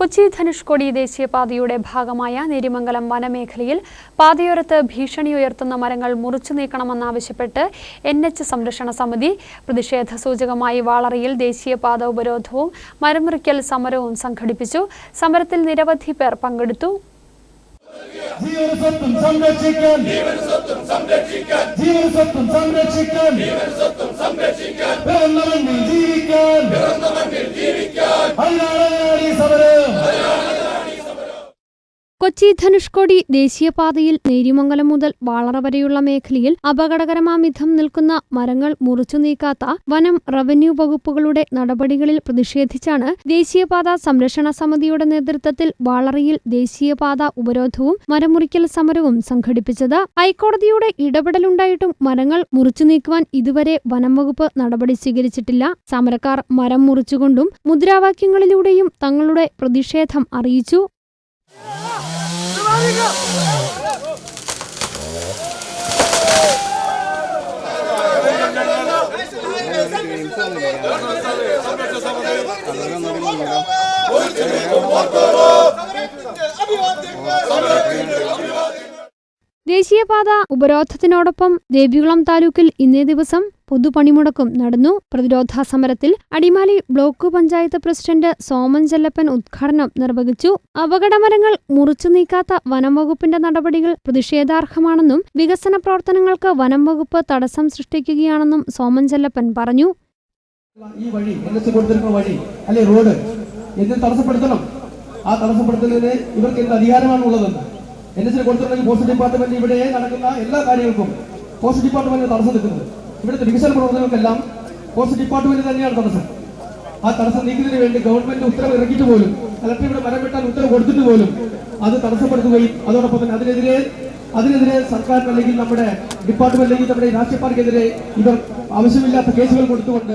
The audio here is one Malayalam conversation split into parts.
കൊച്ചി ധനുഷ്കോടി ദേശീയപാതയുടെ ഭാഗമായ നേരിമംഗലം വനമേഖലയിൽ പാതയോരത്ത് ഭീഷണി ഉയർത്തുന്ന മരങ്ങൾ മുറിച്ചു നീക്കണമെന്നാവശ്യപ്പെട്ട് എൻ എച്ച് സംരക്ഷണ സമിതി പ്രതിഷേധ സൂചകമായി വാളറയിൽ ദേശീയപാത ഉപരോധവും മരമുറിക്കൽ സമരവും സംഘടിപ്പിച്ചു. സമരത്തിൽ നിരവധി പേർ പങ്കെടുത്തു. ജീവനസ്വത്വം സംരക്ഷിക്കാൻ. ജീവനസ്വത്വം സംരക്ഷിക്കാൻ. പിറന്ന മണ്ണിൽ ജീവിക്കാൻ. കൊച്ചി ധനുഷ്കോടി ദേശീയപാതയിൽ നേരിമംഗലം മുതൽ വാളറ വരെയുള്ള മേഖലയിൽ അപകടകരമാമിധം നിൽക്കുന്ന മരങ്ങൾ മുറിച്ചു നീക്കാത്ത വനം റവന്യൂ വകുപ്പുകളുടെ നടപടികളിൽ പ്രതിഷേധിച്ചാണ് ദേശീയപാത സംരക്ഷണ സമിതിയുടെ നേതൃത്വത്തിൽ വാളറയിൽ ദേശീയപാത ഉപരോധവും മരമുറിക്കൽ സമരവും സംഘടിപ്പിച്ചത്. ഹൈക്കോടതിയുടെ ഇടപെടലുണ്ടായിട്ടും മരങ്ങൾ മുറിച്ചു നീക്കുവാൻ ഇതുവരെ വനം വകുപ്പ് നടപടി സ്വീകരിച്ചിട്ടില്ല. സമരക്കാർ മരം മുറിച്ചുകൊണ്ടും മുദ്രാവാക്യങ്ങളിലൂടെയും തങ്ങളുടെ പ്രതിഷേധം അറിയിച്ചു. harika. Sampai ദേശീയപാത ഉപരോധത്തിനോടൊപ്പം ദേവികുളം താലൂക്കിൽ ഇന്നേ ദിവസം പൊതുപണിമുടക്കും നടന്നു. പ്രതിരോധ സമരത്തിൽ അടിമാലി ബ്ലോക്ക് പഞ്ചായത്ത് പ്രസിഡന്റ് സോമൻ ചെല്ലപ്പൻ ഉദ്ഘാടനം നിർവഹിച്ചു. അപകടമരങ്ങൾ മുറിച്ചു നീക്കാത്ത വനം വകുപ്പിന്റെ നടപടികൾ പ്രതിഷേധാർഹമാണെന്നും വികസന പ്രവർത്തനങ്ങൾക്ക് വനം വകുപ്പ് തടസ്സം സൃഷ്ടിക്കുകയാണെന്നും സോമൻ ചെല്ലപ്പൻ പറഞ്ഞു. ഈ വഴി വഴി അല്ലെ റോഡ് എന്തിന് തടസ്സപ്പെടുത്തണം. ആ തടസ്സപ്പെടുത്തുന്നതിന് ഇവർക്ക് എന്ത് അധികാരമാണ് ഉള്ളതെന്ന്? എൻ എസിന് കൊടുത്തിട്ടുണ്ടെങ്കിൽ പോസ്റ്റ് ഡിപ്പാർട്ട്മെന്റ് ഇവിടെ നടക്കുന്ന എല്ലാ കാര്യങ്ങൾക്കും പോസ്റ്റ് ഡിപ്പാർട്ട്മെന്റിന് തടസ്സം നിൽക്കുന്നത് ഇവിടുത്തെ വികസന പ്രവർത്തനങ്ങൾക്കെല്ലാം പോസ്റ്റ് ഡിപ്പാർട്ട്മെന്റ് തന്നെയാണ് തടസ്സം. ആ തടസ്സം നീക്കുന്നതിന് വേണ്ടി ഗവൺമെന്റ് ഉത്തരവ് ഇറക്കിയിട്ട് പോലും കലക്ടർ ഇവിടെ മരം വെട്ടാൻ ഉത്തരവ് കൊടുത്തിട്ട് പോലും അത് തടസ്സപ്പെടുത്തുകയും അതോടൊപ്പം തന്നെ അതിനെതിരെ അതിനെതിരെ സർക്കാരിന് അല്ലെങ്കിൽ നമ്മുടെ ഡിപ്പാർട്ട്മെന്റ് അല്ലെങ്കിൽ നമ്മുടെ രാഷ്ട്രീയ പാർട്ടിക്കെതിരെ ഇവർ ആവശ്യമില്ലാത്ത കേസുകൾ കൊടുത്തുകൊണ്ട്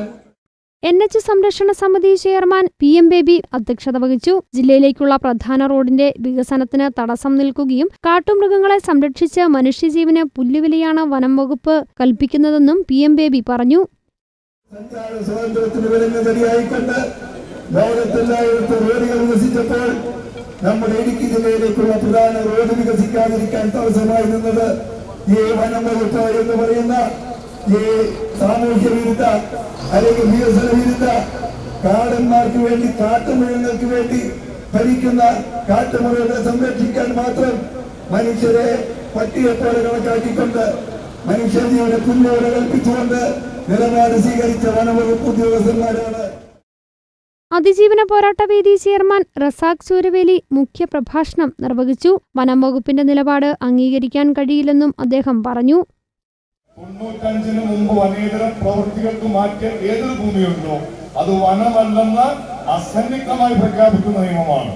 എൻ എച്ച് സംരക്ഷണ സമിതി ചെയർമാൻ പി എം ബേബി അധ്യക്ഷത വഹിച്ചു. ജില്ലയിലേക്കുള്ള പ്രധാന റോഡിന്റെ വികസനത്തിന് തടസ്സം നിൽക്കുകയും കാട്ടുമൃഗങ്ങളെ സംരക്ഷിച്ച് മനുഷ്യജീവന് പുല്ലുവിലയാണ് വനം വകുപ്പ് കൽപ്പിക്കുന്നതെന്നും പി എം ബേബി പറഞ്ഞു. സഞ്ചാര സ്വാതന്ത്ര്യത്തിന് വരുന്നതടിയായിക്കൊണ്ട് ലോകത്തെല്ലായിടത്തും റോഡുകൾ വികസിച്ചപ്പോൾ നമ്മുടെ ഇടുക്കി ജില്ലയിലേക്കുള്ള പ്രധാന റോഡ് വികസിക്കാതിരിക്കാൻ തടസ്സമായി നിന്നത് ഈ വനം വകുപ്പ് എന്ന് പറയുന്ന ഈ സാമൂഹ്യ വിരുദ്ധ അല്ലെങ്കിൽ വികസന വിരുദ്ധ കാടന്മാർക്ക് വേണ്ടി കാട്ടുമൃഗങ്ങൾക്ക് വേണ്ടി ഭരിക്കുന്ന കാട്ടുമൃഗങ്ങളെ സംരക്ഷിക്കാൻ മാത്രം മനുഷ്യരെ പട്ടിയെപ്പോലെ കണക്കാക്കിക്കൊണ്ട് മനുഷ്യജീവനെ പുല്ലോടെ കൽപ്പിച്ചുകൊണ്ട് നിലപാട് സ്വീകരിച്ച വനവകുപ്പ് ഉദ്യോഗസ്ഥന്മാരാണ്. അതിജീവന പോരാട്ട വേദി ചെയർമാൻ റസാഖ് സൂരവേലി മുഖ്യപ്രഭാഷണം നിർവഹിച്ചു. വനം വകുപ്പിന്റെ നിലപാട് അംഗീകരിക്കാൻ കഴിയില്ലെന്നും അദ്ദേഹം പറഞ്ഞു. തൊണ്ണൂറ്റഞ്ചിന് മുമ്പ് വനേതര പ്രവൃത്തികൾക്ക് മാറ്റിയ ഏതൊരു ഭൂമിയുണ്ടോ അത് വനമല്ലെന്ന് അസന്നിഗ്ധമായി പ്രഖ്യാപിക്കുന്ന നിയമമാണ്.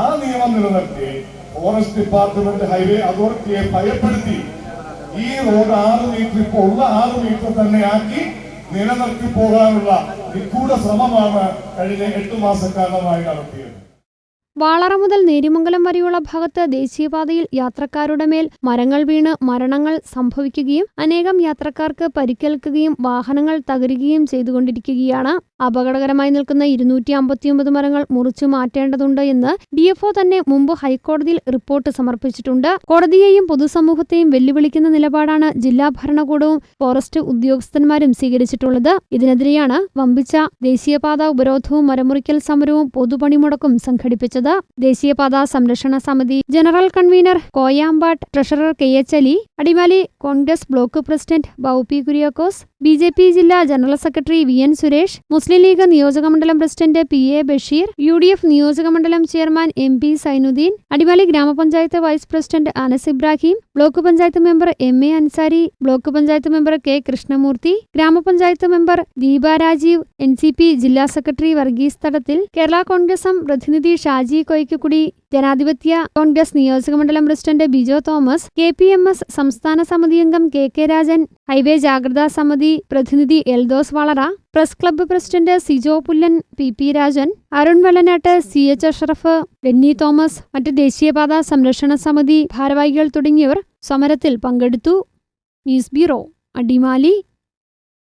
ആ നിയമം നിലനിർത്തി ഫോറസ്റ്റ് ഡിപ്പാർട്ട്മെന്റ് ഹൈവേ അതോറിറ്റിയെ ഭയപ്പെടുത്തി ഈ റോഡ് ആറ് മീറ്റർ ഇപ്പോൾ ഉള്ള ആറ് മീറ്റർ തന്നെ ആക്കി നിലനിർത്തി പോകാനുള്ള നിഗൂഢ ശ്രമമാണ് കഴിഞ്ഞ എട്ട് മാസക്കാലമായി നടത്തിയത്. വാളറ മുതൽ നേരിമംഗലം വരെയുള്ള ഭാഗത്ത് ദേശീയപാതയിൽ യാത്രക്കാരുടെ മേൽ മരങ്ങൾ വീണ് മരണങ്ങൾ സംഭവിക്കുകയും അനേകം യാത്രക്കാർക്ക് പരിക്കേൽക്കുകയും വാഹനങ്ങൾ തകരുകയും ചെയ്തുകൊണ്ടിരിക്കുകയാണ്. അപകടകരമായി നിൽക്കുന്ന ഇരുന്നൂറ്റി അമ്പത്തിയൊമ്പത് മരങ്ങൾ മുറിച്ചു മാറ്റേണ്ടതുണ്ട് എന്ന് ഡിഎഫ്ഒ തന്നെ മുമ്പ് ഹൈക്കോടതിയിൽ റിപ്പോർട്ട് സമർപ്പിച്ചിട്ടുണ്ട്. കോടതിയെയും പൊതുസമൂഹത്തെയും വെല്ലുവിളിക്കുന്ന നിലപാടാണ് ജില്ലാ ഭരണകൂടവും ഫോറസ്റ്റ് ഉദ്യോഗസ്ഥന്മാരും സ്വീകരിച്ചിട്ടുള്ളത്. ഇതിനെതിരെയാണ് വമ്പിച്ച ദേശീയപാത ഉപരോധവും മരമുറിക്കൽ സമരവും പൊതുപണിമുടക്കും സംഘടിപ്പിച്ചത്. ദേശീയപാത സംരക്ഷണ സമിതി general convener Koyambattu treasurer K H Ali Adimali Congress block president ബൌപി Kuriakose B J P ജില്ലാ general secretary V N Suresh Muslim League നിയോജകമണ്ഡലം president P A Basheer U D F നിയോജകമണ്ഡലം chairman M P Zainuddin Adimali ഗ്രാമപഞ്ചായത്ത് vice president Anas Ibrahim block panchayat member M A Ansari block panchayat member K Krishnamoorthy ഗ്രാമപഞ്ചായത്ത് member Deepa Rajeev N C P ജില്ലാ സെക്രട്ടറി വർഗീസ് തടത്തിൽ കേരള കോൺഗ്രസ് പ്രതിനിധി ഷാജി കൊയ്ക്കുകുടി ജനാധിപത്യ കോൺഗ്രസ് നിയോജകമണ്ഡലം president Bijo Thomas K P M S സംസ്ഥാന സമിതി അംഗം കെ കെ രാജൻ ഹൈവേ ജാഗ്രതാ സമിതി പ്രതിനിധി Eldhose Valara press club president Sijo Pullan P P Rajan Arun Vellanattu C H Ashraf Benny Thomas മറ്റ് ദേശീയപാത സംരക്ഷണ സമിതി ഭാരവാഹികൾ തുടങ്ങിയവർ സമരത്തിൽ പങ്കെടുത്തു. News bureau Adimali.